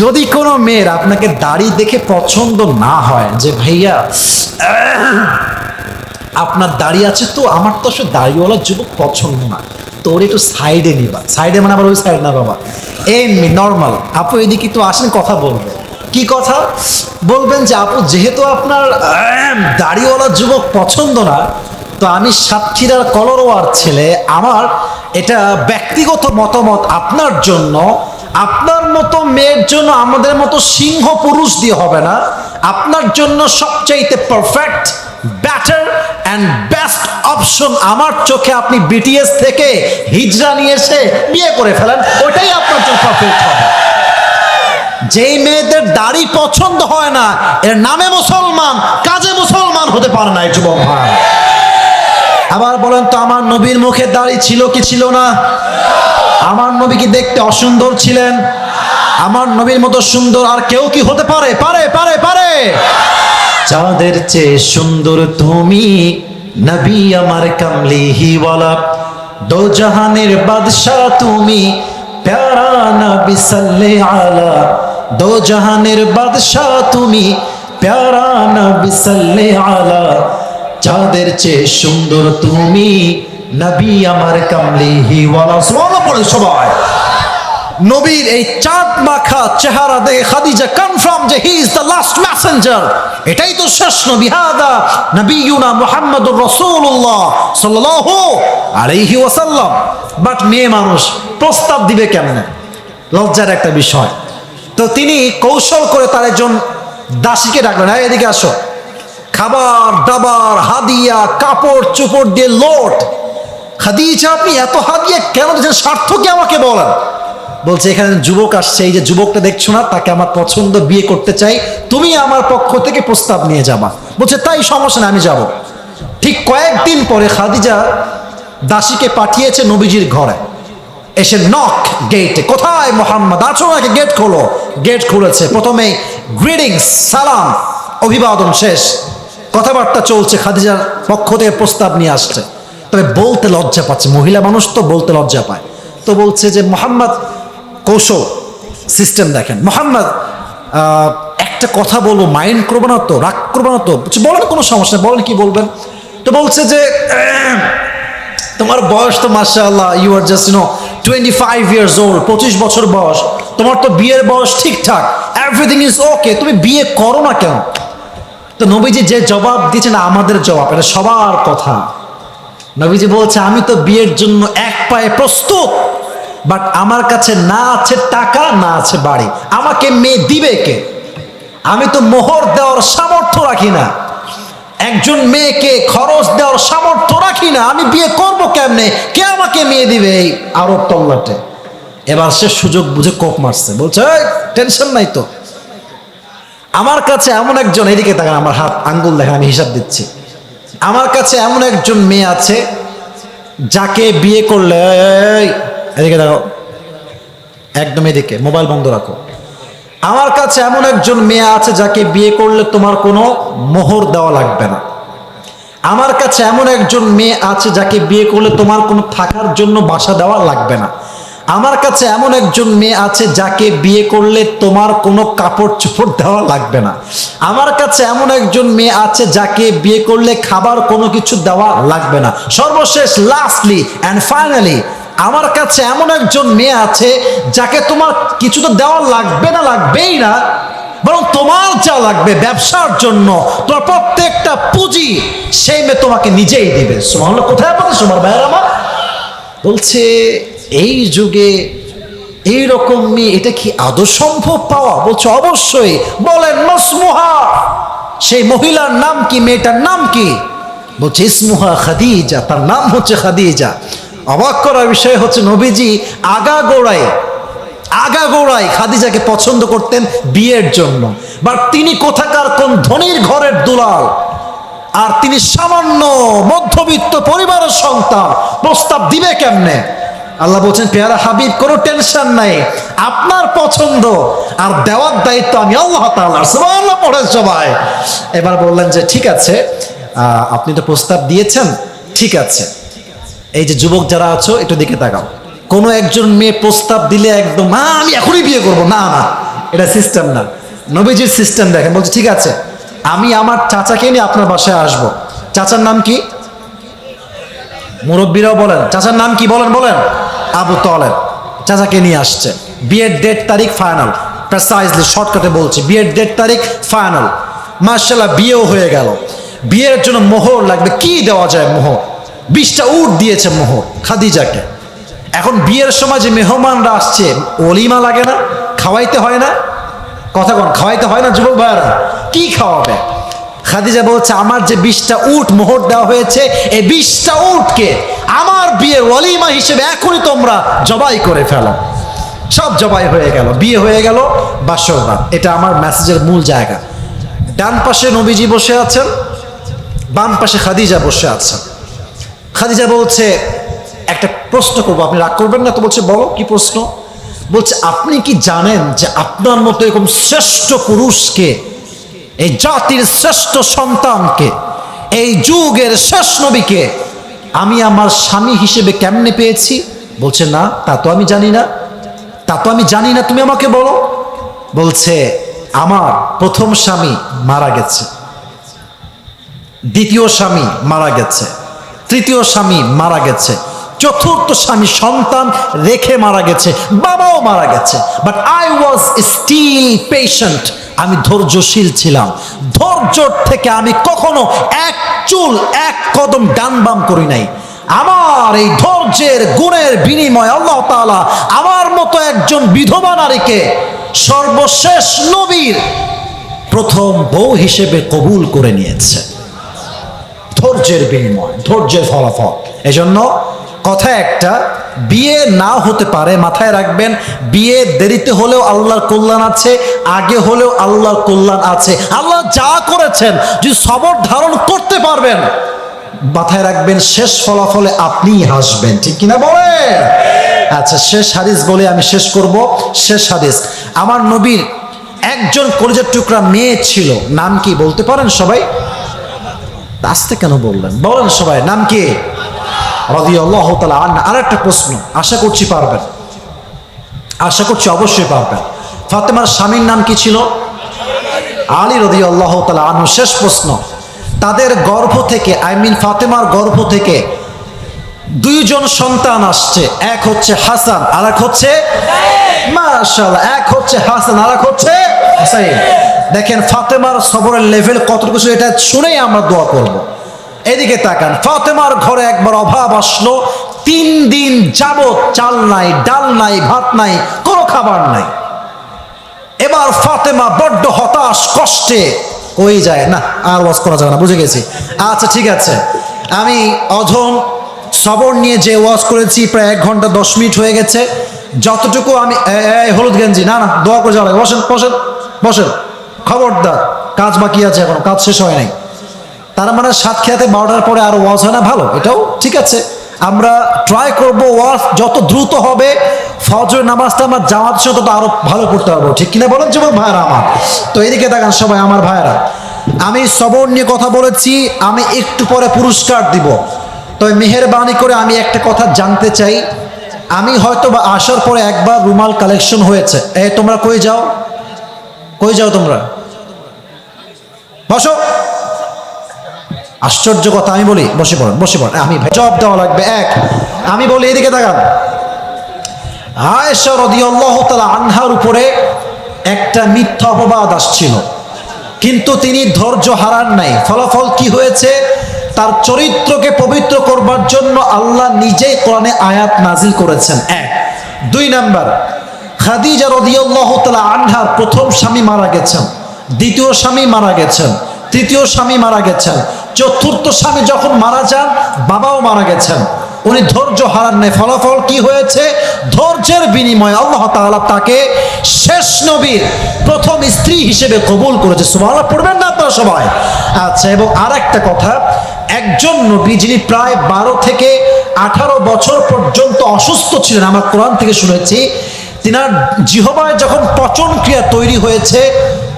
যদি কোনো মেয়ের আপনাকে দাড়ি দেখে পছন্দ না হয়, যে ভাইয়া, আপনার দাড়ি আছে তো, আমার তো আসলে দাড়িওয়ালা যুবক পছন্দ না তো ওর একটু সাইডে নিবা। সাইডে মানে আবার ওই সাইড না বাবা। এমনি নর্মাল আপু এদিকে একটু আসেন, কথা বলবে। কি কথা? বলবেন যে, আপু, যেহেতু আপনার দাড়িওয়ালা যুবক পছন্দ না, তো আমি সাতক্ষীরার কলরোয়ার ছেলে, আমার এটা ব্যক্তিগত মতামত আপনার জন্য আপনার মতো মেয়ের জন্য আমাদের মতো সিংহ পুরুষ দিয়ে হবে না। আপনার জন্য সবচাইতে perfect better and best option আমার চোখে আপনি বিটিএস থেকে হিজরা নিয়ে এসে বিয়ে করে ফেলেন, ওটাই আপনার জন্য পারফেক্ট হবে। যেই মেয়েদের দাড়ি পছন্দ হয় না, এর নামে মুসলমান, কাজে মুসলমান হতে পারে না যুবক ভাই। আবার বলেন তো, আমার নবীর মুখে দাড়ি ছিল কি ছিল না? আমার নবী কি দেখতে অসুন্দর ছিলেন। আমার নবীর মতো সুন্দর আর কেউ কি হতে পারে? পারে পারে পারে। চাঁদের চেয়ে সুন্দর তুমি নবী আমার কামলিহি ওয়ালা। দো জাহানের বাদশাহ তুমি প্যারা নবী সাল্লে আলা। দো জাহানের বাদশাহ তুমি প্যারা নবী সাল্লে আলা। চাঁদের চেয়ে সুন্দর তুমি নবী আমার কামলিহি ওয়ালা সুবহানাল্লাহ পড়ে সবাই। নবীর এই চাঁদ মাখা চেহারা দেখে খাদিজা কনফার্ম যে he is the last messenger এটাই তো শেষ নবী, হাদা নবিয়ুনা মুহাম্মদুর রাসূলুল্লাহ সাল্লাল্লাহু আলাইহি ওয়াসাল্লাম। বাট মেয়ে মানুষ, প্রস্তাব দিবে কেমনে? লজ্জার একটা বিষয়। তো তিনি কৌশল করে তার একজন দাসীকে ডাকলেন হ্যাঁ এদিকে আসো। খাবার, দাবার, হাদিয়া, কাপড়, চোপড় দিয়ে লোট। খাদিজা, আপনি এত হাদিয়া কেন দিচ্ছেন স্বার্থ কি আমাকে বলেন। বলছে, এখানে যুবক আসছে, এই যে যুবকটা দেখছ না, তাকে আমার পছন্দ, বিয়ে করতে চাই, তুমি আমার পক্ষ থেকে প্রস্তাব নিয়ে যাবা। বলছে, তাই সমস্যা না আমি যাব। ঠিক কয়েকদিন পরে খাদিজা দাসীকে পাঠিয়েছে নবীজির ঘরে। এসে নক গেটে কোথায় মোহাম্মদ? আছো নাকি? গেট খোলো। গেট খুলেছে। প্রথমে গ্রিডিংস সালাম, অভিবাদন শেষ। কথাবার্তা চলছে, খাদিজার পক্ষ থেকে প্রস্তাব নিয়ে আসছে। তবে বলতে লজ্জা পাচ্ছে। মহিলা মানুষ তো বলতে লজ্জা পায়। তো বলছে যে, মোহাম্মদ, কৌশল সিস্টেম দেখেন। মোহাম্মদ একটা কথা বলব মাইন্ড করব না তো, রাগ করব না তো। বলেন কোনো সমস্যা বলেন কি বলবেন? তো বলছে যে তোমার বয়স তো মাসা আল্লাহ you are just no twenty five years old পঁচিশ বছর বয়স। তোমার তো বিয়ের বয়স ঠিকঠাক। এভরিথিং ইজ ওকে তুমি বিয়ে করো না কেন? তো নবীজি যে জবাব দিয়েছেন, আমাদের জবাব, এটা সবার কথা। নবীজি বলছে, আমি তো বিয়ের জন্য এক পায়ে প্রস্তুত বাট আমার কাছে না আছে টাকা, না আছে বাড়ি। আমাকে মেয়ে দিবে কে? আমি তো মোহর দেওয়ার সামর্থ্য রাখি না। একজন মেয়েকে খরচ দেওয়ার সামর্থ্য রাখি না। আমি বিয়ে করব কেমনে? কে আমাকে মেয়ে দিবে এই আরব তল্লাটে? এবার সে সুযোগ বুঝে কোপ মারছে। বলছে টেনশন নাই তো। আমার কাছে এমন একজন, এদিকে তাকান, আমার হাত আঙ্গুল দেখেন, আমি হিসাব দিচ্ছি। আমার কাছে এমন একজন মেয়ে আছে যাকে বিয়ে করলে এদিকে দেখো একদম এদিকে, মোবাইল বন্ধ রাখো। আমার কাছে এমন একজন মেয়ে আছে যাকে বিয়ে করলে তোমার কোনো মোহর দেওয়া লাগবে না। আমার কাছে এমন একজন মেয়ে আছে যাকে বিয়ে করলে তোমার কোনো থাকার জন্য বাসা দেওয়া লাগবে না। আমার কাছে এমন একজন মেয়ে আছে যাকে বিয়ে করলে তোমার কোনো কাপড় চোপড় দেওয়া লাগবে না। আমার কাছে এমন একজন মেয়ে আছে যাকে বিয়ে করলে খাবার কোনো কিছু দেওয়া লাগবে না। সর্বশেষ লাস্টলি অ্যান্ড ফাইনালি আমার কাছে এমন একজন মেয়ে আছে যাকে তোমার কিছু তো দেওয়া লাগবে না, লাগবেই না, বরং তোমার যা লাগবে ব্যবসার জন্য, তোমার প্রত্যেকটা পুঁজি সেই মেয়ে তোমাকে নিজেই দেবে। সুমান কোথায় পাবে তোমার ভাইয়ের আমার? বলছে এই যুগে এই রকম মেয়ে, এটা কি আদৌ সম্ভব পাওয়া? বলছে, অবশ্যই। বলেন, মসমুহা। সেই মহিলার নাম কি? মেয়েটার নাম কি? বলছে, ইসমুহা খাদিজা। তার নাম হচ্ছে খাদিজা। অবাক করার বিষয় হচ্ছে, নবীজি আগা গোড়ায় আগা গোড়ায় খাদিজাকে পছন্দ করতেন বিয়ের জন্য। বাট তিনি কোথাকার কোন ধনির ঘরের দুলাল? আর তিনি সামান্য মধ্যবিত্ত পরিবারের সন্তান। প্রস্তাব দিবে কেমনে? আল্লাহ বলছেন পেয়ারা হাবিব কোনো টেনশন নাই। আপনার পছন্দ আর দেওয়ার দায়িত্ব আমি আল্লাহ সুবহানাল্লাহ পড়ে সবাই। এবার বললেন যে ঠিক আছে আপনি তো প্রস্তাব দিয়েছেন ঠিক আছে। এই যে যুবক যারা আছো একটু দিকে তাকাও। কোনো একজন মেয়ে প্রস্তাব দিলে একদম "মা, আমি এখনই বিয়ে করব। না না এটা সিস্টেম না। নবীজির সিস্টেম দেখেন বলছে ঠিক আছে আমি আমার চাচাকে নিয়ে আপনার বাসায় আসব। চাচার নাম কি? মুরব্বীরাও বলেন। চাচার নাম কি? বলেন বলেন। আবু তলেব চাচাকে নিয়ে আসছে। বিয়ের ডেট তারিখ ফাইনাল প্রেসাইজলি শর্টকাটে বলছি। বিয়ের ডেট তারিখ ফাইনাল মার্শাল্লাহ বিয়েও হয়ে গেল। বিয়ের জন্য মোহর লাগবে। কি দেওয়া যায় মোহর? বিশটা উট দিয়েছে মোহর খাদিজাকে। এখন বিয়ের সময় যে মেহমানরা আসছে অলিমা লাগে না, খাওয়াইতে হয় না। কথা কোন, খাওয়াইতে হয় না যুবক ভাইয়ারা? কি খাওয়াবে? খাদিজা বলছে, আমার যে বিশটা উট মোহর দেওয়া হয়েছে, এই বিশটা উটকে আমার বিয়ের অলিমা হিসেবে এখনই তোমরা জবাই করে ফেলো। সব জবাই হয়ে গেল। বিয়ে হয়ে গেল বাসরবাদ এটা আমার মেসেজের মূল জায়গা। ডান পাশে নবীজি বসে আছেন, বাম পাশে খাদিজা বসে আছেন খাদিজা বলছে, একটা প্রশ্ন করব। আপনি রাগ করবেন না তো? বলছে, বলো, কি প্রশ্ন? বলছে, আপনি কি জানেন যে আপনার মতো এরকম শ্রেষ্ঠ পুরুষকে, এই জাতির শ্রেষ্ঠ সন্তানকে, এই যুগের শেষ নবীকে আমি আমার স্বামী হিসেবে কেমনে পেয়েছি? বলছে, না, তা তো আমি জানি না। তা তো আমি জানি না, তুমি আমাকে বলো। বলছে, আমার প্রথম স্বামী মারা গেছে। দ্বিতীয় স্বামী মারা গেছে। তৃতীয় স্বামী মারা গেছে। চতুর্থ স্বামী সন্তান রেখে মারা গেছে, বাবাও মারা গেছে। But I was still patient আমি ধৈর্যশীল ছিলাম। ধৈর্যর থেকে আমি কখনো এক চুল, এক কদম ডান বাম করি নাই। আমার এই ধৈর্যের গুণের বিনিময় আল্লাহ তাআলা আমার মতো একজন বিধবা নারীকে সর্বশেষ নবীর প্রথম বউ হিসেবে কবুল করে নিয়েছে। ধৈর্যের বিনিময়, ধৈর্যের ফলাফল। এজন্য কথা একটা, বিয়ে না হতে পারে, মাথায় রাখবেন, বিয়ে দেরিতে হলেও আল্লাহর কল্যাণ আছে, আগে হলেও আল্লাহর কল্যাণ আছে। আল্লাহ যা করেছেন, যদি সবর ধারণ করতে পারবেন মাথায় রাখবেন, শেষ ফলাফলে আপনিই হাসবেন। ঠিক কিনা বলেন আচ্ছা শেষ হাদিস বলে আমি শেষ করব। শেষ হাদিস। আমার নবীর একজন কলেজের টুকরা মেয়ে ছিল। নাম কি বলতে পারেন সবাই? আসতে কেন বললেন? বলেন সবাই, নাম কি? তালা আর একটা প্রশ্ন, আশা করছি পারবেন। আশা করছি অবশ্যই পারবেন। ফাতেমার স্বামীর নাম কি ছিল? আলী রদি আল্লাহ তালা আনু শেষ প্রশ্ন। তাদের গর্ভ থেকে আই মিন ফাতেমার গর্ভ থেকে দুইজন সন্তান আসছে। এক হচ্ছে হাসান আর এক হচ্ছে মাশাআল্লাহ, এক হচ্ছে হাসান আর এক হচ্ছে দেখেন ফাতেমার সবরের লেভেল কতটুকু এটা শুনেই আমরা দোয়া করব। এদিকে তাকান, ফাতেমার ঘরে একবার অভাব আসলো, তিন দিন যাবত চাল নাই, ডাল নাই, ভাত নাই, কোনো খাবার নাই। এবার ফাতেমা বড্ড হতাশ, কষ্টে কই যায়। না, আর ওয়াজ করা যাবে না, বুঝে গেছি। আচ্ছা ঠিক আছে। আমি অধম সবর নিয়ে যে ওয়াজ করেছি, প্রায় এক ঘণ্টা দশ মিনিট হয়ে গেছে। যতটুকু আমি হলুদ গেঞ্জি, না না, দোয়া করে যাওয়া বসেন বসেন বসেন। খবরদার, কাজ বাকি আছে এখনও, কাজ শেষ হয় নাই। তার মানে সাত খেয়াতে বারোটার পরে আর ওয়াজ হয় না, ভালো, এটাও ঠিক আছে। আমরা ট্রাই করব ওয়াজ যত দ্রুত হবে ফজর নামাজটা আমার জামাত সাথে তো আরও ভালো করতে পারব। ঠিক কিনা বলেন যুবক ভাইরা আমার? তো এদিকে দেখান সবাই, আমার ভাইরা আমি সবর নিয়ে কথা বলেছি, আমি একটু পরে পুরস্কার দিব। তবে মেহরবানি করে আমি একটা কথা জানতে চাই। আমি হয়তো বা আসার পরে একবার রুমাল কালেকশন হয়েছে। এ তোমরা কই যাও? কই যাও তোমরা? বসো। আশ্চর্য কথা, আমি বলি, বসে পড়েন বসে পড়েন আমি জব দেওয়া লাগবে, এক। আমি বলি, এদিকে তাকান। আয়েশা রাদিয়াল্লাহু তাআলা আনহার উপরে একটা মিথ্যা অপবাদ আসছিল। কিন্তু তিনি ধৈর্য হারান নাই। ফলাফল কি হয়েছে? তার চরিত্রকে পবিত্র করবার জন্য আল্লাহ নিজেই কোরআনে আয়াত নাজিল করেছেন, এক। দুই নাম্বার, খাদিজা রাদিয়াল্লাহু তাআলা আনহার প্রথম স্বামী মারা গেছেন। দ্বিতীয় স্বামী মারা গেছেন। তৃতীয় স্বামী মারা গেছেন। চতুর্থ স্বামী যখন মারা যান, বাবাও মারা গেছেন। উনি ধৈর্য হারান নাই। ফলাফল কি হয়েছে? ধৈর্যের বিনিময়ে আল্লাহ তাআলা তাকে শেষ নবীর প্রথম স্ত্রী হিসেবে কবুল করেছে। সুবহানাল্লাহ, পড়বেন না আপনারা সবাই? আচ্ছা এবং আর একটা কথা, একজন নবী যিনি প্রায় বারো থেকে আঠারো বছর পর্যন্ত অসুস্থ ছিলেন, আমার কোরআন থেকে শুনেছি, তিনার জিহবায় যখন পচন ক্রিয়া তৈরি হয়েছে